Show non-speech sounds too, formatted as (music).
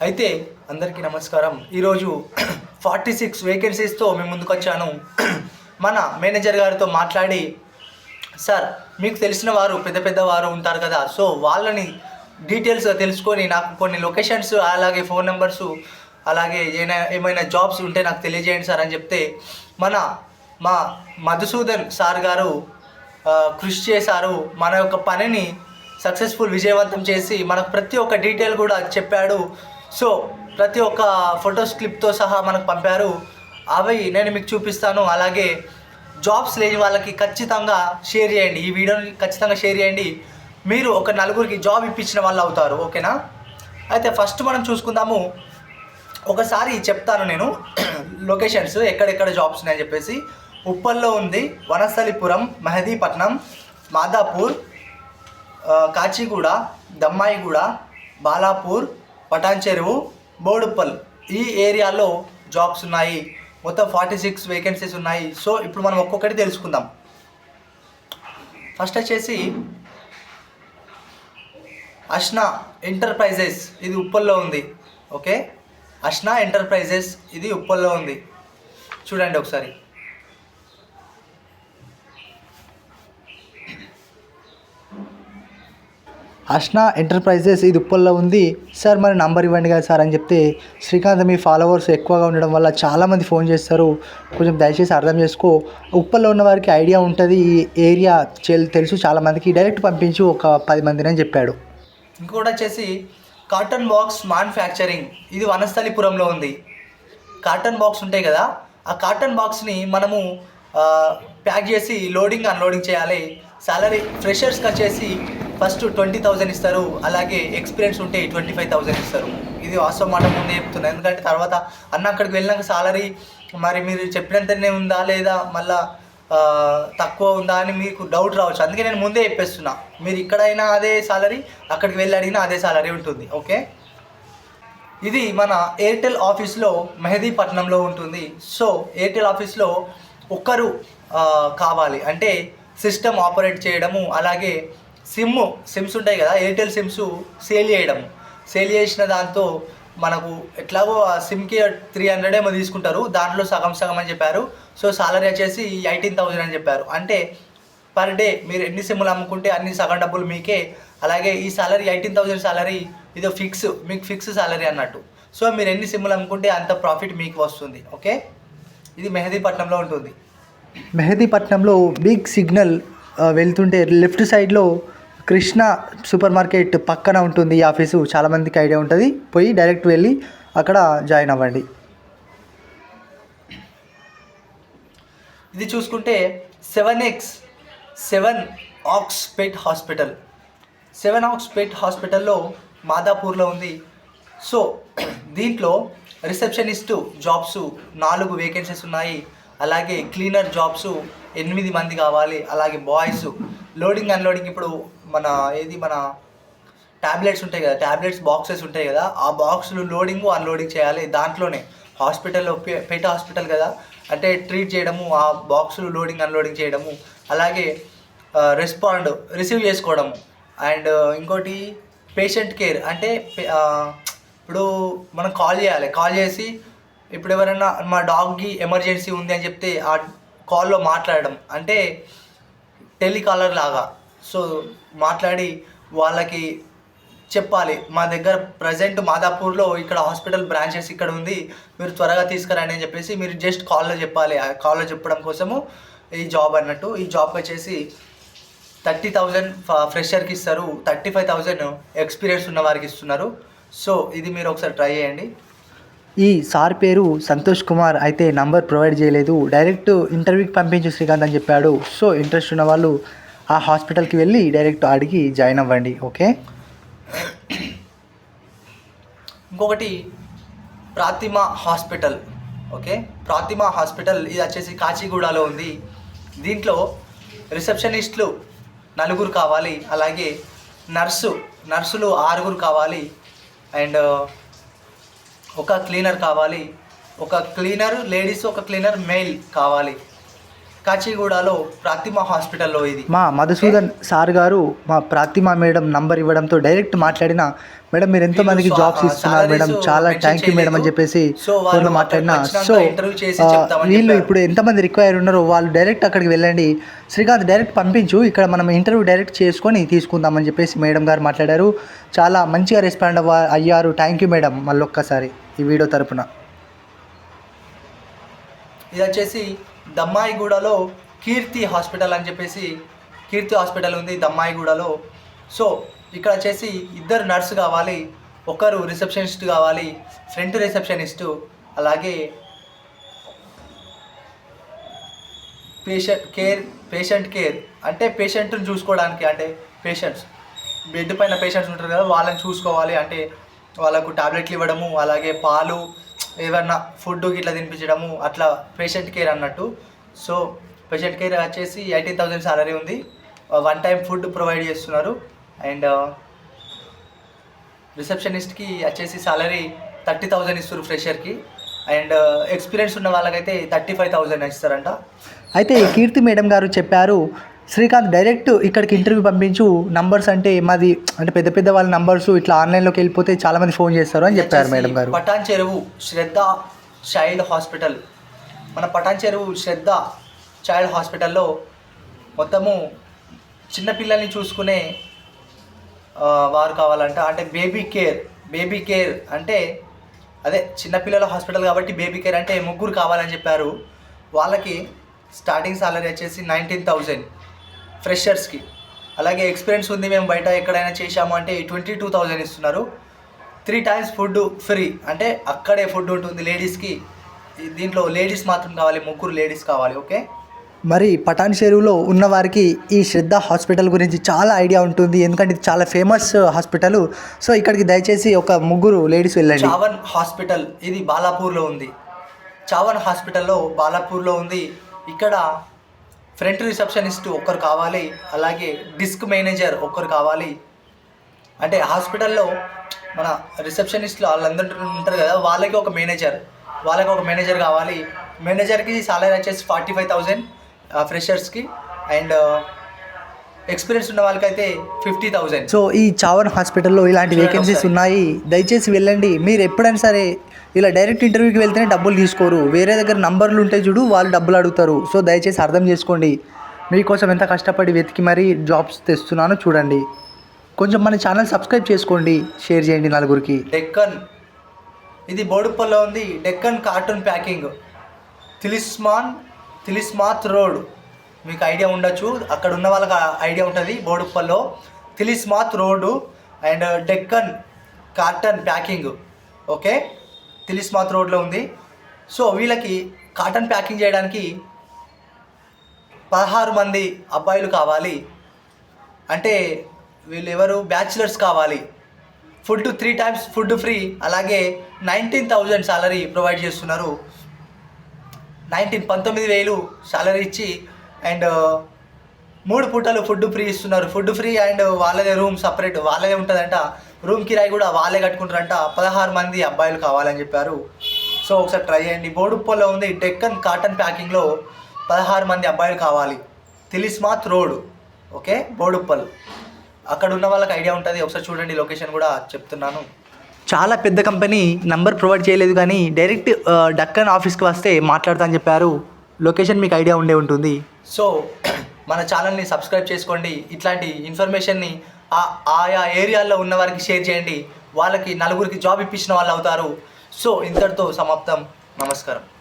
అయితే అందరికీ నమస్కారం. ఈరోజు (clears throat) ఫార్టీ సిక్స్ వేకెన్సీస్తో మేము ముందుకు వచ్చాను (clears throat) మన మేనేజర్ గారితో మాట్లాడి సార్ మీకు తెలిసిన వారు పెద్ద పెద్ద వారు ఉంటారు కదా సో వాళ్ళని డీటెయిల్స్గా తెలుసుకొని నాకు కొన్ని లొకేషన్స్ అలాగే ఫోన్ నెంబర్స్ అలాగే ఏమైనా ఏమైనా జాబ్స్ ఉంటే నాకు తెలియజేయండి సార్ అని చెప్తే మన మా మధుసూదన్ సార్ గారు కృషి చేశారు. మన యొక్క పనిని సక్సెస్ఫుల్ విజయవంతం చేసి మనకు ప్రతి ఒక్క డీటెయిల్ కూడా చెప్పాడు. సో ప్రతి ఒక్క ఫొటోస్ క్లిప్తో సహా మనకు పంపారు. అవి నేను మీకు చూపిస్తాను. అలాగే జాబ్స్ లేని వాళ్ళకి ఖచ్చితంగా షేర్ చేయండి. ఈ వీడియోని ఖచ్చితంగా షేర్ చేయండి. మీరు ఒక నలుగురికి జాబ్ ఇప్పించిన వాళ్ళు అవుతారు. ఓకేనా? అయితే ఫస్ట్ మనం చూసుకుందాము. ఒకసారి చెప్తాను నేను. (clears throat) లొకేషన్స్. ఎక్కడెక్కడ జాబ్స్ ఉన్నాయని చెప్పేసి. ఉప్పల్లో ఉంది వనస్థలిపురం మెహదీపట్నం మాదాపూర్ కాచిగూడ దమ్మాయిగూడ బాలాపూర్ పటాన్ చెరువు బోడుప్పల్ ఈ ఏరియాలో జాబ్స్ ఉన్నాయి. మొత్తం ఫార్టీ సిక్స్ వేకెన్సీస్ ఉన్నాయి. సో ఇప్పుడు మనం ఒక్కొక్కటి తెలుసుకుందాం. ఫస్ట్ వచ్చేసి అష్నా ఎంటర్ప్రైజెస్. ఇది ఉప్పల్లో ఉంది. ఓకే? అష్నా ఎంటర్ప్రైజెస్ ఇది ఉప్పల్లో ఉంది. చూడండి ఒకసారి. అష్నా ఎంటర్ప్రైజెస్ ఇది ఉప్పల్లో ఉంది. సార్ మరి నంబర్ ఇవ్వండి కదా సార్ అని చెప్తే శ్రీకాంత్ మీ ఫాలోవర్స్ ఎక్కువగా ఉండడం వల్ల చాలామంది ఫోన్ చేస్తారు. కొంచెం దయచేసి అర్థం చేసుకో. ఉప్పల్లో ఉన్న వారికి ఐడియా ఉంటుంది. ఈ ఏరియా తెలుసు చాలామందికి డైరెక్ట్ పంపించు ఒక పది మందిని అని చెప్పాడు. ఇంకోటి వచ్చేసి కాటన్ బాక్స్ మ్యానుఫ్యాక్చరింగ్. ఇది వనస్థలిపురంలో ఉంది. కాటన్ బాక్స్ ఉంటాయి కదా ఆ కాటన్ బాక్స్ని మనము ప్యాక్ చేసి లోడింగ్ అన్లోడింగ్ చేయాలి. సాలరీ ఫ్రెషర్స్కి వచ్చేసి ఫస్ట్ ట్వంటీ థౌజండ్ ఇస్తారు అలాగే ఎక్స్పీరియన్స్ ఉంటే ట్వంటీ ఫైవ్ థౌజండ్ ఇస్తారు. ఇది వాస్తవం మాట ముందే చెప్తున్నా. ఎందుకంటే తర్వాత అన్న అక్కడికి వెళ్ళినాక సాలరీ మరి మీరు చెప్పినంతనే ఉందా లేదా మళ్ళా తక్కువ ఉందా అని మీకు డౌట్ రావచ్చు. అందుకే నేను ముందే చెప్పేస్తున్నా. మీరు ఇక్కడైనా అదే సాలరీ అక్కడికి వెళ్ళి అడిగినా అదే సాలరీ ఉంటుంది. ఓకే? ఇది మన ఎయిర్టెల్ ఆఫీస్లో మెహదీపట్నంలో ఉంటుంది. సో ఎయిర్టెల్ ఆఫీస్లో ఒక్కరు కావాలి. అంటే సిస్టమ్ ఆపరేట్ చేయడము అలాగే సిమ్ సిమ్స్ ఉంటాయి కదా ఎయిర్టెల్ సిమ్స్ సేల్ చేయడం. సేల్ చేసిన దాంతో మనకు ఎట్లాగో ఆ సిమ్కి త్రీ హండ్రెడ్ ఏమో తీసుకుంటారు. దాంట్లో సగం సగం అని చెప్పారు. సో సాలరీ వచ్చేసి ఎయిటీన్ థౌజండ్ అని చెప్పారు. అంటే పర్ డే మీరు ఎన్ని సిమ్లు అమ్ముకుంటే అన్ని సగం డబ్బులు మీకే. అలాగే ఈ సాలరీ ఎయిటీన్ థౌసండ్ సాలరీ ఇది ఫిక్స్ మీకు ఫిక్స్ సాలరీ అన్నట్టు. సో మీరు ఎన్ని సిమ్లు అమ్ముకుంటే అంత ప్రాఫిట్ మీకు వస్తుంది. ఓకే? ఇది మెహదీపట్నంలో ఉంటుంది. మెహదీపట్నంలో బిగ్ సిగ్నల్ వెళ్తుంటే లెఫ్ట్ సైడ్లో కృష్ణ సూపర్ మార్కెట్ పక్కన ఉంటుంది ఈ ఆఫీసు. చాలామందికి ఐడియా ఉంటుంది. పోయి డైరెక్ట్ వెళ్ళి అక్కడ జాయిన్ అవ్వండి. ఇది చూసుకుంటే seven X seven oaks pet hospital. Seven oaks pet హాస్పిటల్లో మాదాపూర్లో ఉంది. సో దీంట్లో రిసెప్షనిస్టు జాబ్స్ నాలుగు వేకెన్సీస్ ఉన్నాయి. అలాగే క్లీనర్ జాబ్స్ ఎనిమిది మంది కావాలి అలాగే బాయ్స్ లోడింగ్ అన్లోడింగ్ ఇప్పుడు మన ఏది మన ట్యాబ్లెట్స్ ఉంటాయి కదా ట్యాబ్లెట్స్ బాక్సెస్ ఉంటాయి కదా ఆ బాక్సులు లోడింగ్ అన్లోడింగ్ చేయాలి. దాంట్లోనే హాస్పిటల్లో పె- పెట్ హాస్పిటల్ కదా అంటే ట్రీట్ చేయడము ఆ బాక్సులు లోడింగ్ అన్లోడింగ్ చేయడము అలాగే రెస్పాండ్ రిసీవ్ చేసుకోవడము. అండ్ ఇంకోటి పేషెంట్ కేర్ అంటే ఇప్పుడు మనం కాల్ చేయాలి. కాల్ చేసి ఇప్పుడు ఎవరైనా మా డాగ్కి ఎమర్జెన్సీ ఉంది అని చెప్తే ఆ కాల్లో మాట్లాడడం. అంటే టెలికాలర్ లాగా. సో మాట్లాడి వాళ్ళకి చెప్పాలి. మా దగ్గర ప్రజెంట్ మాదాపూర్లో ఇక్కడ హాస్పిటల్ బ్రాంచెస్ ఇక్కడ ఉంది. మీరు త్వరగా తీసుకురండి అని చెప్పేసి మీరు జస్ట్ కాల్లో చెప్పాలి. ఆ కాల్లో చెప్పడం కోసము ఈ జాబ్ అన్నట్టు. ఈ జాబ్ వచ్చేసి థర్టీ థౌజండ్ ఫ్రెషర్కి ఇస్తారు. థర్టీ ఫైవ్ థౌజండ్ ఎక్స్పీరియన్స్ ఉన్న వారికి ఇస్తున్నారు. సో ఇది మీరు ఒకసారి ట్రై చేయండి. ఈ సార్ పేరు సంతోష్ కుమార్ అయితే నంబర్ ప్రొవైడ్ చేయలేదు. డైరెక్ట్ ఇంటర్వ్యూకి పంపించు శ్రీకాంత్ అని చెప్పాడు. సో ఇంట్రెస్ట్ ఉన్న వాళ్ళు ఆ హాస్పిటల్కి వెళ్ళి డైరెక్ట్ అడిగి జాయిన్ అవ్వండి ఓకే? ఇంకొకటి Pratima hospital okay? Pratima hospital ఇది వచ్చేసి కాచిగూడలో ఉంది. దీంట్లో రిసెప్షనిస్టులు నలుగురు కావాలి. అలాగే నర్సు నర్సులు ఆరుగురు కావాలి. అండ్ ఒక క్లీనర్ కావాలి. ఒక క్లీనర్ లేడీస్ ఒక క్లీనర్ మెయిల్ కావాలి. కాచిగూడలో ప్రతిమ హాస్పిటల్లో ఇది. మా మధుసూదన్ సార్ గారు మా ప్రాతిమా మేడం నంబర్ ఇవ్వడంతో డైరెక్ట్ మాట్లాడిన మేడం మీరు ఎంతో మందికి జాబ్స్ ఇస్తున్నారు మేడం చాలా థ్యాంక్ యూ మేడం అని. చెప్పేసి ఫోన్లో మాట్లాడిన. సో వీళ్ళు. ఇప్పుడు ఎంతమంది రిక్వైర్ ఉన్నారో వాళ్ళు డైరెక్ట్ అక్కడికి వెళ్ళండి. శ్రీకాంత్ డైరెక్ట్ పంపించు ఇక్కడ మనం ఇంటర్వ్యూ డైరెక్ట్ చేసుకొని తీసుకుందామని చెప్పేసి మేడం గారు మాట్లాడారు. చాలా మంచిగా రెస్పాండ్ అవ్వ అయ్యారు. థ్యాంక్ యూ మేడం మళ్ళొక్కసారి ఈ వీడియో తరపున. ఇది వచ్చేసి దమ్మాయిగూడలో కీర్తి హాస్పిటల్ అని చెప్పేసి కీర్తి హాస్పిటల్ ఉంది దమ్మాయిగూడలో. సో ఇక్కడ వచ్చేసి ఇద్దరు నర్సు కావాలి ఒకరు రిసెప్షనిస్ట్ కావాలి ఫ్రంట్ రిసెప్షనిస్టు అలాగే పేషెంట్ కేర్ పేషెంట్ కేర్ అంటే పేషెంట్ని చూసుకోవడానికి అంటే పేషెంట్స్. బెడ్ పైన పేషెంట్స్ ఉంటారు కదా వాళ్ళని చూసుకోవాలి అంటే వాళ్ళకు టాబ్లెట్లు ఇవ్వడము అలాగే పాలు ఏమన్నా ఫుడ్ ఇట్లా తినిపించడము అట్లా పేషెంట్ కేర్ అన్నట్టు. సో పేషెంట్ కేర్ వచ్చేసి ఎయిటీన్ థౌసండ్ సాలరీ ఉంది. వన్ టైం ఫుడ్ ప్రొవైడ్ చేస్తున్నారు. అండ్ uh, రిసెప్షనిస్ట్కి వచ్చేసి సాలరీ థర్టీ థౌజండ్ ఇస్తారు ఫ్రెషర్కి. అండ్ uh, ఎక్స్పీరియన్స్ ఉన్న వాళ్ళకైతే థర్టీ ఫైవ్ థౌజండ్ ఇస్తారంట. అయితే కీర్తి మేడం గారు చెప్పారు శ్రీకాంత్ డైరెక్ట్ ఇక్కడికి ఇంటర్వ్యూ పంపించు నంబర్స్ అంటే మాది అంటే పెద్ద పెద్ద వాళ్ళ నంబర్స్ ఇట్లా ఆన్లైన్లోకి వెళ్ళిపోతే చాలా మంది ఫోన్ చేస్తారు అని చెప్పారు మేడం గారు. పటాన్ చెరువు శ్రద్ధ చైల్డ్ హాస్పిటల్. మన పటాన్ చెరువు శ్రద్ధ చైల్డ్ హాస్పిటల్లో మొత్తము చిన్నపిల్లల్ని చూసుకునే వారు కావాలంట. అంటే బేబీ కేర్ బేబీ కేర్ అంటే అదే చిన్నపిల్లల హాస్పిటల్ కాబట్టి బేబీ కేర్ అంటే ముగ్గురు కావాలని చెప్పారు. వాళ్ళకి స్టార్టింగ్ సాలరీ వచ్చేసి నైన్టీన్ థౌజండ్ ఫ్రెషర్స్కి అలాగే ఎక్స్పీరియన్స్ ఉంది మేము బయట ఎక్కడైనా చేశాము అంటే ట్వంటీ టూ థౌజండ్ ఇస్తున్నారు. త్రీ టైమ్స్ ఫుడ్ ఫ్రీ అంటే అక్కడే ఫుడ్ ఉంటుంది లేడీస్కి దీంట్లో లేడీస్ మాత్రం కావాలి ముగ్గురు లేడీస్ కావాలి ఓకే మరి పటాన్ చెరువులో ఉన్న వారికి ఈ శ్రద్ధ హాస్పిటల్ గురించి చాలా ఐడియా ఉంటుంది. ఎందుకంటే ఇది చాలా ఫేమస్ హాస్పిటల్. సో ఇక్కడికి దయచేసి ఒక ముగ్గురు లేడీస్ వెళ్ళండి. చావన్ హాస్పిటల్. ఇది బాలాపూర్లో ఉంది. చావన్ హాస్పిటల్లో బాలాపూర్లో ఉంది. ఇక్కడ ఫ్రంట్ రిసెప్షనిస్ట్ ఒక్కరు కావాలి అలాగే డిస్క్ మేనేజర్ ఒక్కరు కావాలి. అంటే హాస్పిటల్లో మన రిసెప్షనిస్ట్లు వాళ్ళందరూ ఉంటారు కదా వాళ్ళకి ఒక మేనేజర్ వాళ్ళకి ఒక మేనేజర్ కావాలి. మేనేజర్కి సాలరీ వచ్చేసి ఫార్టీ ఫైవ్ థౌజండ్ ఫ్రెషర్స్కి. అండ్ ఎక్స్పీరియన్స్ ఉన్న వాళ్ళకైతే ఫిఫ్టీ థౌజండ్ సో ఈ చావన్ హాస్పిటల్లో ఇలాంటి వేకెన్సీస్. ఉన్నాయి. దయచేసి వెళ్ళండి. మీరు ఎప్పుడైనా సరే ఇలా డైరెక్ట్ ఇంటర్వ్యూకి వెళ్తేనే డబ్బులు తీసుకోరు. వేరే దగ్గర నంబర్లు ఉంటాయి చూడు వాళ్ళు డబ్బులు అడుగుతారు. సో దయచేసి అర్థం చేసుకోండి. మీకోసం ఎంత కష్టపడి వెతికి మరీ జాబ్స్ తెస్తున్నానో చూడండి. కొంచెం మన ఛానల్ సబ్స్క్రైబ్ చేసుకోండి. షేర్ చేయండి నలుగురికి. డెక్కన్. ఇది బోడుపల్లో ఉంది. Deccan carton packing. Tilisman Tilismat road. మీకు ఐడియా ఉండొచ్చు. అక్కడ ఉన్న వాళ్ళకి ఐడియా ఉంటుంది. బోడుప్పల్లో Tilismat road and Deccan carton packing. Okay? Tilismat రోడ్లో ఉంది. సో వీళ్ళకి కాటన్ ప్యాకింగ్ చేయడానికి పదహారు మంది అబ్బాయిలు కావాలి. అంటే వీళ్ళు ఎవరు బ్యాచిలర్స్ కావాలి. Food three times food free అలాగే నైన్టీన్ థౌజండ్ సాలరీ ప్రొవైడ్ చేస్తున్నారు. నైన్టీన్ పంతొమ్మిది వేలు సాలరీ ఇచ్చి అండ్ మూడు పూటలు ఫుడ్ ఫ్రీ ఇస్తున్నారు. ఫుడ్ ఫ్రీ అండ్ వాళ్ళదే రూమ్ సపరేట్ వాళ్ళదే ఉంటుందంట. రూమ్ కిరాయి కూడా వాళ్ళే కట్టుకుంటారంట. పదహారు మంది అబ్బాయిలు కావాలని చెప్పారు. సో ఒకసారి ట్రై చేయండి. బోడుప్పల్లో ఉంది డెక్కన్ కాటన్ ప్యాకింగ్లో పదహారు మంది అబ్బాయిలు కావాలి. తిలిస్మాత్ రోడ్. ఓకే? బోడుప్పల్ అక్కడ ఉన్న వాళ్ళకి ఐడియా ఉంటుంది. ఒకసారి చూడండి లొకేషన్ కూడా చెప్తున్నాను. చాలా పెద్ద కంపెనీ నంబర్ ప్రొవైడ్ చేయలేదు కానీ డైరెక్ట్ డక్కన్ ఆఫీస్కి వస్తే మాట్లాడతా అని చెప్పారు. లొకేషన్ మీకు ఐడియా ఉండే ఉంటుంది. సో (clears throat) మన ఛానల్ని సబ్స్క్రైబ్ చేసుకోండి. ఇట్లాంటి ఇన్ఫర్మేషన్ని ఆయా ఏరియాల్లో ఉన్న వారికి షేర్ చేయండి. వాళ్ళకి నలుగురికి జాబ్ ఇప్పించిన వాళ్ళు అవుతారు. సో ఇంతటితో సమాప్తం. నమస్కారం.